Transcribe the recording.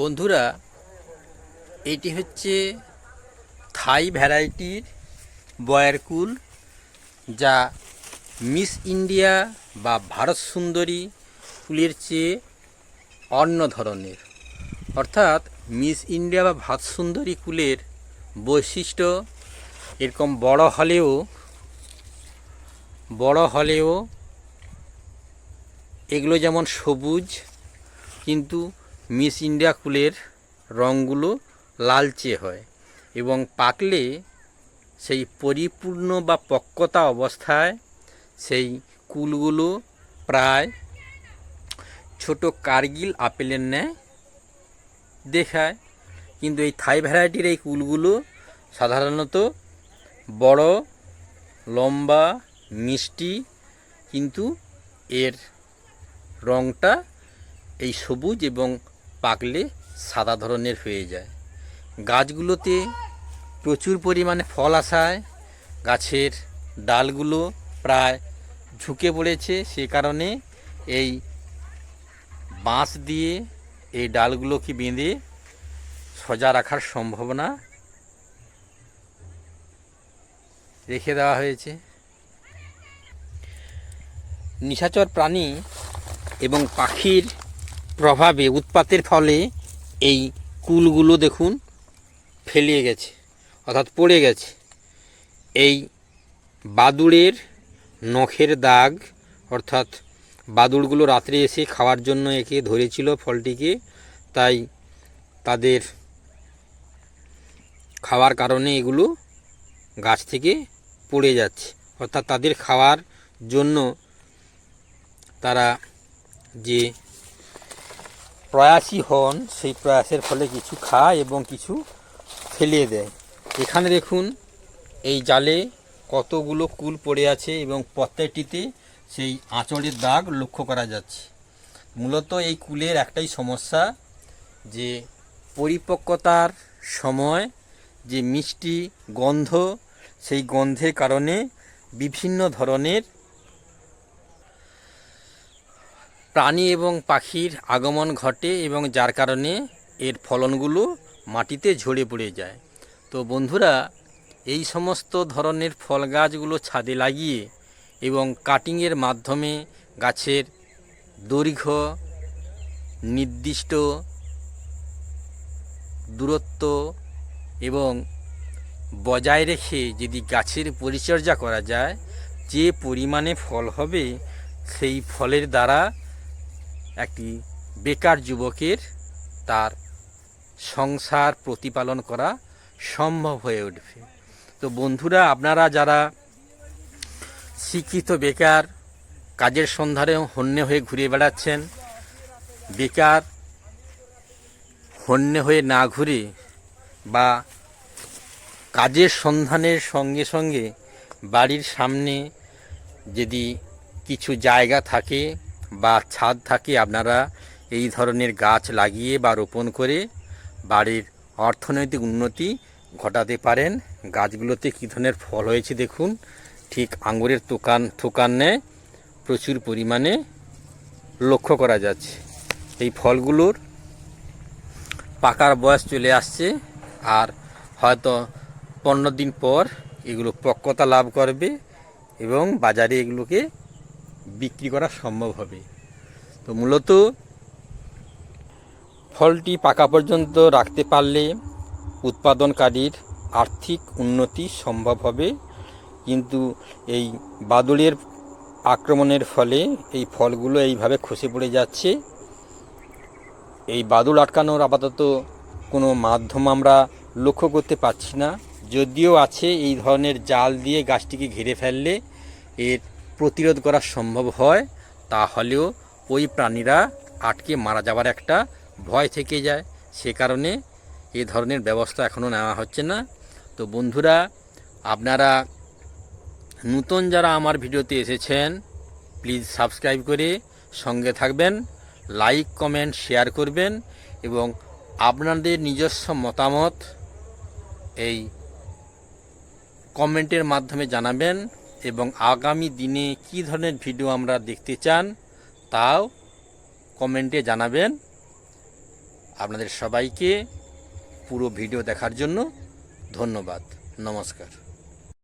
বন্ধুরা, এটি হচ্ছে থাই ভ্যারাইটির বয়ার কুল যা মিস ইন্ডিয়া বা ভারত সুন্দরী কুলের চেয়ে অন্য ধরনের। অর্থাৎ মিস ইন্ডিয়া বা ভারত সুন্দরী কুলের বৈশিষ্ট্য এরকম বড় হলেও বড় হলেও এগুলো যেমন সবুজ, কিন্তু মিস ইন্ডিয়া কুলের রঙগুলো লালচে হয় এবং পাকলে সেই পরিপূর্ণ বা পক্কতা অবস্থায় সেই কুলগুলো প্রায় ছোট কার্গিল আপেলের ন্যায় দেখায়। কিন্তু এই থাই ভ্যারাইটির এই কুলগুলো সাধারণত বড়, লম্বা, মিষ্টি, কিন্তু এর রঙটা এই সবুজ এবং পাকলে সাদা ধরনের হয়ে যায়। গাছগুলোতে প্রচুর পরিমাণে ফল আসায়, গাছের ডালগুলো প্রায় ঝুঁকে পড়েছে, সে কারণে এই বাঁশ দিয়ে এই ডালগুলোকে বেঁধে সজা রাখার সম্ভাবনা রেখে দেওয়া হয়েছে। নিশাচর প্রাণী এবং পাখির প্রভাবে উৎপাতের ফলে এই কুলগুলো দেখুন ফেলিয়ে গেছে, অর্থাৎ পড়ে গেছে। এই বাদুড়ের নখের দাগ, অর্থাৎ বাদুড়গুলো রাত্রে এসে খাওয়ার জন্য একে ধরেছিল ফলটিকে, তাই তাদের খাওয়ার কারণে এগুলো গাছ থেকে পড়ে যাচ্ছে। অর্থাৎ তাদের খাওয়ার জন্য তারা যে প্রয়াসী হন, সেই প্রয়াসের ফলে কিছু খায় এবং কিছু ফেলিয়ে দেয়। এখানে দেখুন, এই জালে কতগুলো কুল পড়ে আছে এবং প্রত্যেকটিতে সেই আঁচড়ের দাগ লক্ষ্য করা যাচ্ছে। মূলত এই কুলের একটাই সমস্যা যে পরিপক্কতার সময় যে মিষ্টি গন্ধ, সেই গন্ধের কারণে বিভিন্ন ধরনের প্রাণী এবং পাখির আগমন ঘটে এবং যার কারণে এর ফলনগুলো মাটিতে ঝরে পড়ে যায়। তো বন্ধুরা, এই সমস্ত ধরনের ফল গাছগুলো ছাদে লাগিয়ে এবং কাটিংয়ের মাধ্যমে গাছের দৈর্ঘ্য, নির্দিষ্ট দূরত্ব এবং বজায় রেখে যদি গাছের পরিচর্যা করা যায়, যে পরিমাণে ফল হবে সেই ফলের দ্বারা একটি বেকার যুবকের তার সংসার প্রতিপালন করা সম্ভব হয়ে উঠবে। তো বন্ধুরা, আপনারা যারা শিক্ষিত বেকার, কাজের সন্ধানে হন্যে হয়ে ঘুরে বেড়াচ্ছেন, বেকার হন্যে হয়ে না ঘুরে বা কাজের সন্ধানের সঙ্গে সঙ্গে বাড়ির সামনে যদি কিছু জায়গা থাকে বা ছাদ থাকে আপনারা এই ধরনের গাছ লাগিয়ে বা রোপণ করে বাড়ির অর্থনৈতিক উন্নতি ঘটাতে পারেন। গাছগুলোতে কী ধরনের ফল হয়েছে দেখুন। ঠিক আঙুরের থোকান নেয় প্রচুর পরিমাণে লক্ষ্য করা যাচ্ছে। এই ফলগুলোর পাকার বয়স চলে আসছে আর হয়তো পনেরো দিন পর এগুলো পক্কতা লাভ করবে এবং বাজারে এগুলোকে বিক্রি করা সম্ভব হবে। তো মূলত ফলটি পাকা পর্যন্ত রাখতে পারলে উৎপাদনকারীর আর্থিক উন্নতি সম্ভব হবে। কিন্তু এই বাদুড়ের আক্রমণের ফলে এই ফলগুলো এইভাবে খসে পড়ে যাচ্ছে। এই বাদুড় আটকানোর আপাতত কোনো মাধ্যম আমরা লক্ষ্য করতে পারছি না। যদিও আছে এই ধরনের জাল দিয়ে গাছটিকে ঘিরে ফেললে এর প্রতিরোধ করা সম্ভব হয়, তাহলেও ওই প্রাণীরা আটকে মারা যাওয়ার একটা ভয় থেকে যায়। সে কারণে এ ধরনের ব্যবস্থা এখনও নেওয়া হচ্ছে না। তো বন্ধুরা, আপনারা নতুন যারা আমার ভিডিওতে এসেছেন, প্লিজ সাবস্ক্রাইব করে সঙ্গে থাকবেন, লাইক, কমেন্ট, শেয়ার করবেন এবং আপনাদের নিজস্ব মতামত এই কমেন্টের মাধ্যমে জানাবেন। এবং আগামী দিনে কি ধরনের ভিডিও আমরা দেখতে চান, তাও কমেন্টে জানাবেন। আপনাদের সবাইকে পুরো ভিডিও দেখার জন্য ধন্যবাদ। নমস্কার।